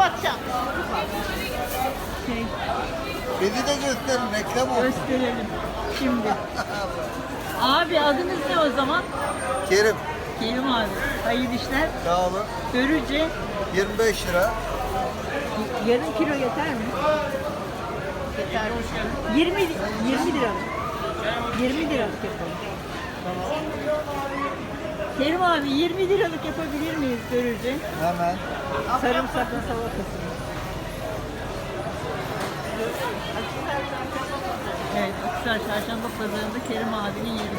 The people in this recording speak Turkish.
kapatacağım. Şey, Beni de gösterin reklam olsun. gösterelim şimdi. Abi adınız ne o zaman? Kerim Kerim abi. Hayırlı işler. sağ olun. Görücü 25 lira. yarım kilo yeter mi? Yeter. 20 20 lira mı? 20 liralık yapalım. Kerim abi 20 liralık yapabilir miyiz görücü? Hemen. Sarımsaklı salatasını. Evet, Akhisar Çarşamba Pazarı'nda Kerim abinin yeri.